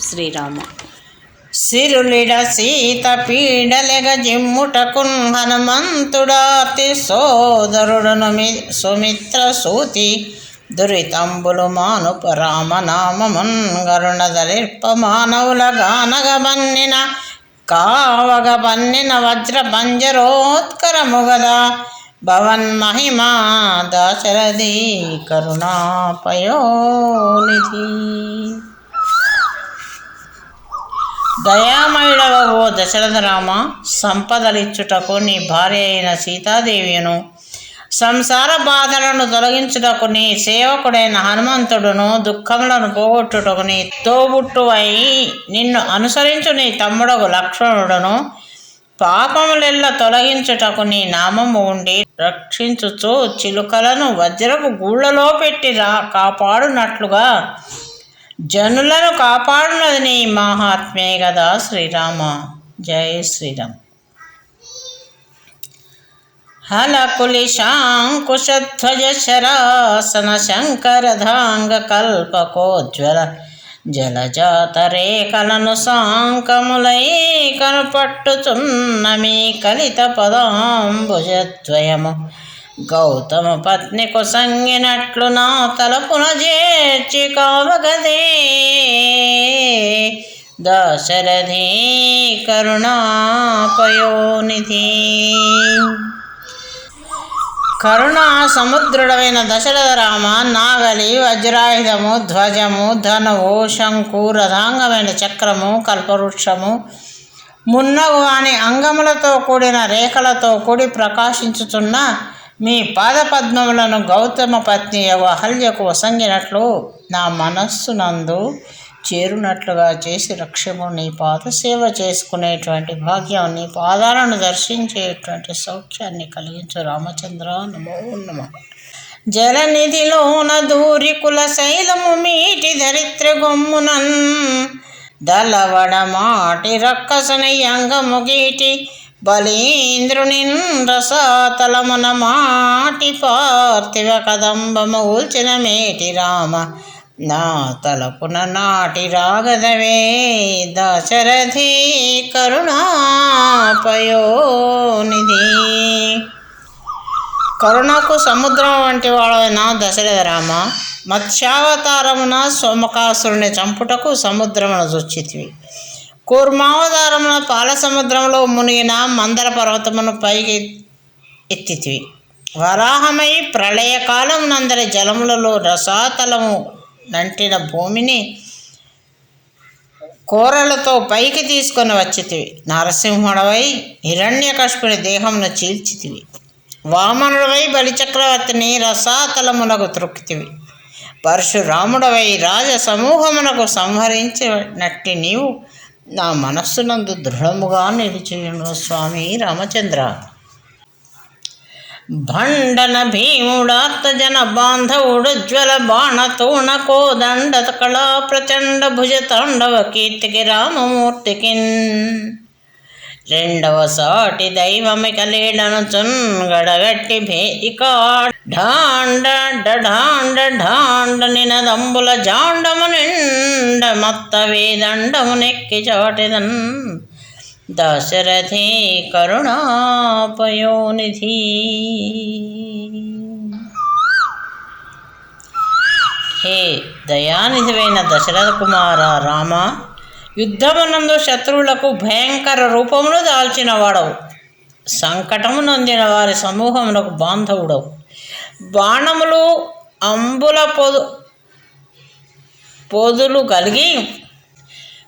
శ్రీరామ. సిరులిడ సీత పీడలెగ జిమ్ముటకున్ హనుమంతుడాతి సోదరుడును సుమిత్ర సూతి దురితంబులు మానుప రామనామమున్ గరుణదలిర్ప మానవుల గానగ బన్నిన కావగ బన్నిన వజ్ర పంజరోత్కరముగదా భవన్ మహిమా దాశరథి కరుణాపయోనిధి. దయామయుడవ దశరథరామ సంపదలిచ్చుటకు నీ భార్య అయిన సీతాదేవిను సంసార బాధలను తొలగించుటకు నీ సేవకుడైన హనుమంతుడును దుఃఖములను పోగొట్టుటకు నీ తోబుట్టువై నిన్ను అనుసరించు నీ తమ్ముడకు లక్ష్మణుడును. పాపములెల్ల తొలగించుటకు నీ నామము ఉండి రక్షించుచు చిలుకలను వజ్రపు గూళ్ళలో పెట్టి రా కాపాడునట్లుగా. జనులను కాపాడునది నీ మహాత్మే కదా శ్రీరామ జయ శ్రీరామ్ హలకులి శాంకుశధ్వజ శరాసన శంకరధాంగ కల్పకోజ్వల జలజాతరేఖలను సాంకములై కనుపట్టుచున్న మీ కలిత పదాంబుజద్వయము గౌతమ పత్నికు సంగినట్లు నా తలపున చేర్చి కావగదే. దశరథి కరుణాపయోనిధి. కరుణ సముద్రుడమైన దశరథ రామ నాగలి వజ్రాయుధము ధ్వజము ధనువు శంకు రథాంగమైన చక్రము కల్పవృక్షము మున్నగు అనే అంగములతో కూడిన రేఖలతో కూడి ప్రకాశించుతున్న మీ పాదపద్మములను గౌతమ పత్ని అహల్యకు వసంగినట్లు నా మనస్సునందు చేరునట్లుగా చేసి రక్షము నీ పాద సేవ చేసుకునేటువంటి భాగ్యం నీ పాదాలను దర్శించేటువంటి సౌఖ్యాన్ని కలిగించు. రామచంద్ర నమో నమ. జలనిధిలోన దూరి కుల శైలము మీటి ధరిత్ర గొమ్మునన్. దళవడ మాటి రక్కసని గీటి బలీంద్రునిన్ రసాతలమున మాటి పార్థివ కదంబమూల్చిన మేటి రామ. నా తలపున నాటి రాగదవే దశరథి కరుణాపయోనిధి. కరుణకు సముద్రం వంటి వాడైన దశరథ రామ మత్స్యావతారమున సోమకాసురుని చంపుటకు సముద్రమును చుచ్చితివి కూర్మావతారమున పాలసముద్రంలో మునిగిన మందర పర్వతమును పైకి ఎత్తితివి. వరాహమై ప్రళయకాలం నందరి జలములలో రసాతలము నంటిన భూమిని కూరలతో పైకి తీసుకొని వచ్చితివి. నరసింహుడవై హిరణ్యకష్పుని దేహమును చీల్చితివి. వామనుడవై బలిచక్రవర్తిని రసాతలమునకు త్రొక్కితివి. పరశురాముడవై రాజ సమూహమునకు సంహరించినట్టి నీవు నా మనస్సునందు దృఢముగా నిలిచియును స్వామి రామచంద్ర. భండన భీముడాత్తజన బాంధవుడు జ్వల బాణతోణ కోదండ కళా ప్రచండ భుజ తాండవ కీర్తికి రామమూర్తికిన్. రెండవ సాటి దైవమిక లేడను చున్గడగట్టి భేదిక ఢాండ ఢాండ ఢాండ నినదంబుల జాండము నిండ మత్త వేదండము నెక్కి చాటిదన్. దశరథి కరుణాపయోనిధి. హే దయానిధివైన దశరథ కుమార రామ యుద్ధమునందు శత్రువులకు భయంకర రూపమును దాల్చినవాడవు. సంకటము నొందిన వారి సమూహమునకు బాంధవుడవు. బాణములు అంబుల పొదు పొదులు కలిగి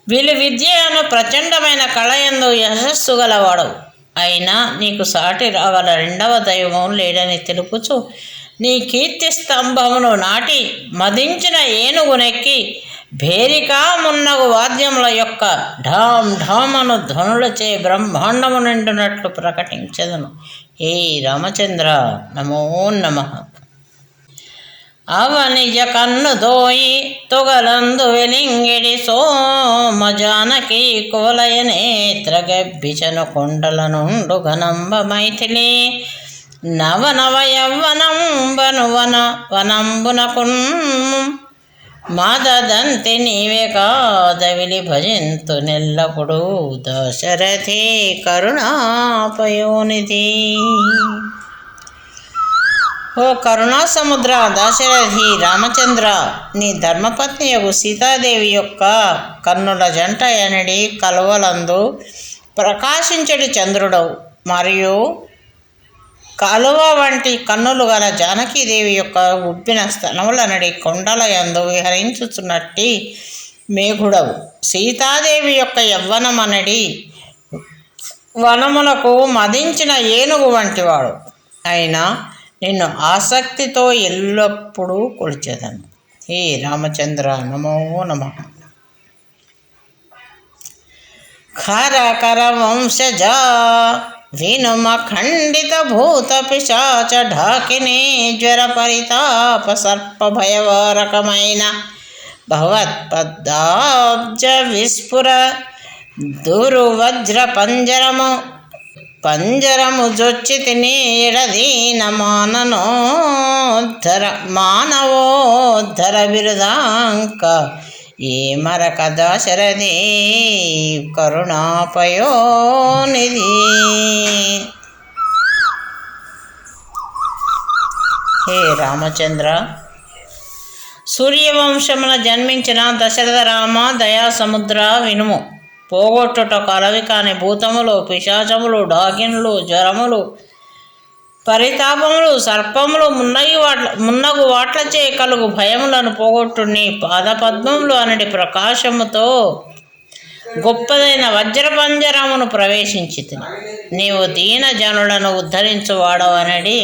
వీళ్ళు విద్య అను ప్రచండమైన కళయందు యశస్సు గలవాడవు అయినా నీకు సాటి రాగల రెండవ దైవం లేడని తెలుపుచు నీ కీర్తి స్తంభమును నాటి మదించిన ఏనుగునెక్కి భేరికా మున్నగు వాద్యముల యొక్క ఢాం ఢామను ధ్వనులచే బ్రహ్మాండము నిండునట్లు ప్రకటించదును. ఏ రామచంద్ర? నమో నమః. అవనిజ కన్ను దోయి తొగలందు వెలింగిడి సోమ జానకి కోలయ నేత్ర గబ్బిచను కొండల నుండు ఘనంబ మైథిలి. నవ యవ్వనంబను వన వనంబునకున్ మాదంతి నీవే కాదవిలి భజింతు నెల్లప్పుడు దశరథి కరుణాపయోనిధి. ఓ కరుణాసముద్ర దాశరథి దశరథి రామచంద్ర నీ ధర్మపత్ని యొక్క సీతాదేవి యొక్క కన్నుల జంట ఎనడి కలువలందు ప్రకాశించడి చంద్రుడవు. మరియు కాలువ వంటి కన్నులు గల జానకీదేవి యొక్క ఉబ్బిన స్తనములనడి కొండల యందు విహరించుచున్నట్టి మేఘుడవు. సీతాదేవి యొక్క యవ్వనమనడి వనములకు మదించిన ఏనుగు వంటివాడు. అయినా నిన్ను ఆసక్తితో ఎల్లప్పుడూ కొలిచేదను. హే రామచంద్ర నమో నమ. ఖర కర వంశజా వినుమ ఖండిత భూత పిశాచ ఢాకిని జ్వర పరితాప సర్ప భయవారకమైన విస్ఫుర దురువజ్ర పంజరము పంజరము జొచ్చి తిని మాననోద్ధర మానవోద్ధర బిరుదాంక ఏ మరక దశరథి కరుణాపయోనిధి. హే రామచంద్ర సూర్యవంశమున జన్మించిన దశరథ రామ దయా సముద్ర వినుము. పోగొట్టుట కలవి కాని భూతములు పిశాచములు డాకిన్లు జ్వరములు పరితాపములు సర్పములు మున్నగి వాట్ల మున్నగు వాట్లచే కలుగు భయములను పోగొట్టుని పాదపద్మములు అనడి ప్రకాశముతో గొప్పదైన వజ్రపంజరమును ప్రవేశించి నీవు దీన జనులను ఉద్ధరించువాడవనడి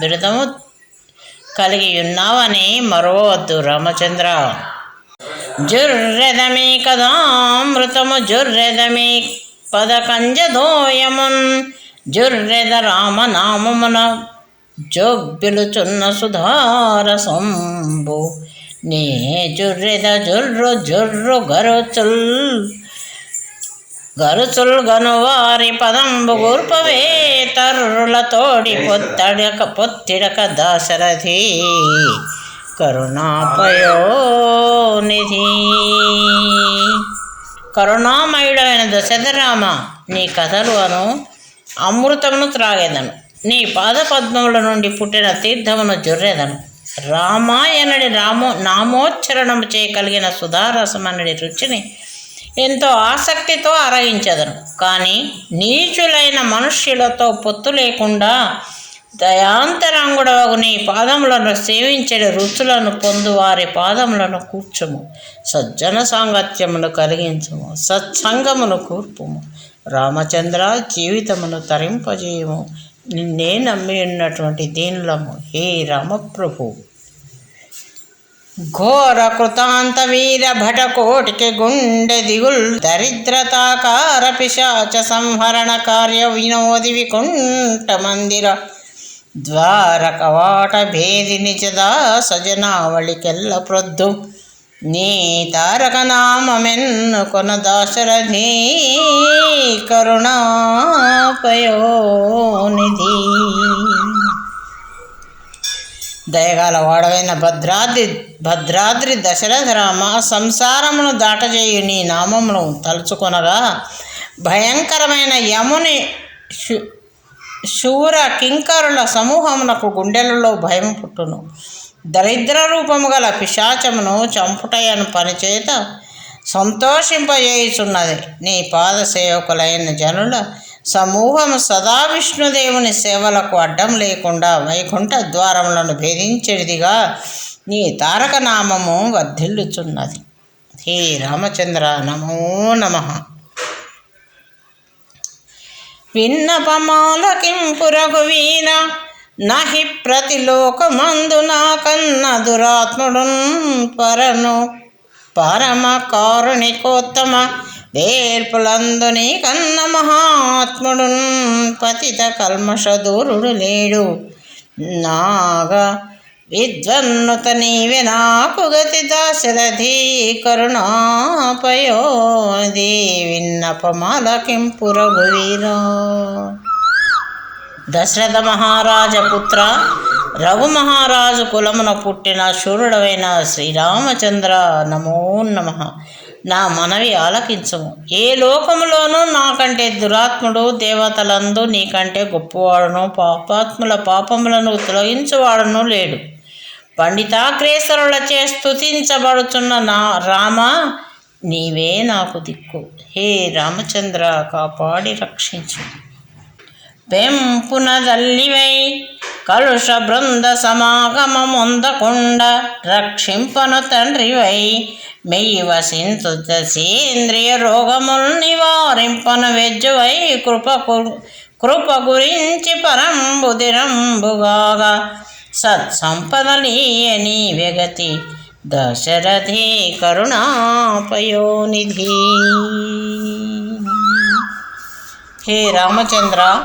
బిరుదము కలిగి ఉన్నావని మరవద్దు రామచంద్ర. జుర్రెదమే కదా మృతము జుర్రెదమి పదకంజదోయమున్ జుర్రెద రామనామమున జొబ్బిలుచున్న సుధారసంబు నీ జుర్రెద జుర్రు జుర్రు గరుచుల్ గరుచుల్ గనువారి పదంబు గుర్పవే తరుల తోడి పొత్తడక పొత్తిడక దాశరథి. కరుణాపయోనిధి. కరుణామయుడైన దశరథరామ నీ కథలు అను. అమృతమును త్రాగేదను. నీ పాదపద్మముల నుండి పుట్టిన తీర్థమును జొర్రేదను. రామాయణడి రామో నామోచ్చరణము చేయగలిగిన సుధారసమనడి రుచిని ఎంతో ఆసక్తితో ఆరగించదను కానీ నీచులైన మనుష్యులతో పొత్తు లేకుండా దయాంతరంగుడవగు నీ పాదములను సేవించే రుచులను పొందు వారి పాదములను కూర్చుము. సజ్జన సాంగత్యమును కలిగించుము. సత్సంగమును కూర్పుము. రామచంద్ర జీవితమును తరింపజేయము. నిన్నే నమ్మి ఉన్నటువంటి దీనులము. హే రామప్రభు! ఘోర కృతాంత వీర భటకోటికి గుండె దిగుల్ దరిద్రతాకార పిశాచ సంహరణ కార్య వినోది వికుంఠ మందిర. ద్వార కవాట భేది నిజదా సజనావళికెల్ల ప్రొద్దు. నీ తారక నామమెన్ను కొన దాశరథి కరుణాపయోనిధి. దయగాల వాడవైన భద్రాద్రి భద్రాద్రి దశరథ రామ సంసారమును దాటజేయు నీ నామమును తలుచుకొనగా భయంకరమైన యముని శూర కింకరుల సమూహమునకు గుండెలలో భయం పుట్టును. దరిద్ర రూపము గల పిశాచమును చంపుటయను పనిచేత సంతోషింపజేయుచున్నది. నీ పాద సేవకులైన జనుల సమూహము సదా విష్ణుదేవుని సేవలకు అడ్డం లేకుండా వైకుంఠ ద్వారములను భేదించేదిగా నీ తారక నామము వర్ధిల్లుచున్నది. హే రామచంద్ర నమో నమః. విన్నపమాలకింపురఘువీన నహి ప్రతిలోకమందు నా కన్న దురాత్ముడున్ పరను. పరమ కారుణికోత్తమ వేర్పులందు నీ కన్న మహాత్ముడున్ పతిత కల్మష దూరుడు లేడు. నాగా విద్వన్నుత నీవే నాకు గతి దాశరథి కరుణాపయోది విన్నపమాలకింపురఘువీరా దశరథ మహారాజ పుత్ర రఘు మహారాజు కులమున పుట్టిన శూరుడవైన శ్రీరామచంద్ర నమో నమ. నా మనవి ఆలకించము. ఏ లోకములోనూ నాకంటే దురాత్ముడు దేవతలందు నీకంటే గొప్పవాడును పాపాత్ముల పాపములను తొలగించువాడును లేడు. పండితాగ్రేసరులచే స్తుతించబడుతున్న నా రామ నీవే నాకు దిక్కు. హే రామచంద్ర కాపాడి రక్షించు. పెంపునదల్లివై కలుష బృంద సమాగమముందకుండ రక్షింపను తండ్రివై మెయ్యి వసింతు సేంద్రియ రోగములు నివారింపను వెజ్జువై కృప కృప గురించి పరంబుదిరంబుగాగా సత్సంపదలీయని వెగతి దశరథి కరుణాపయోనిధి. హే రామచంద్ర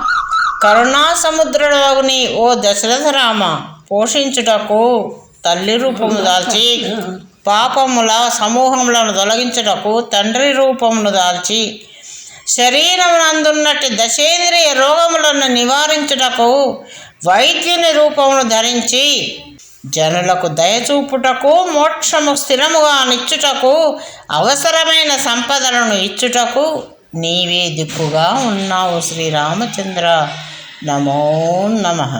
కరుణా సముద్రుడవుని ఓ దశరథ రామ పోషించుటకు తల్లి రూపము దాల్చి పాపముల సమూహములను తొలగించుటకు తండ్రి రూపమును దాల్చి శరీరమునందున్నట్టు దశేంద్రియ రోగములను నివారించుటకు వైద్యుని రూపమును ధరించి జనులకు దయచూపుటకు మోక్షము స్థిరముగా నిచ్చుటకు అవసరమైన సంపదలను ఇచ్చుటకు నీవే దిక్కుగా ఉన్నావు శ్రీరామచంద్ర. నమో నమః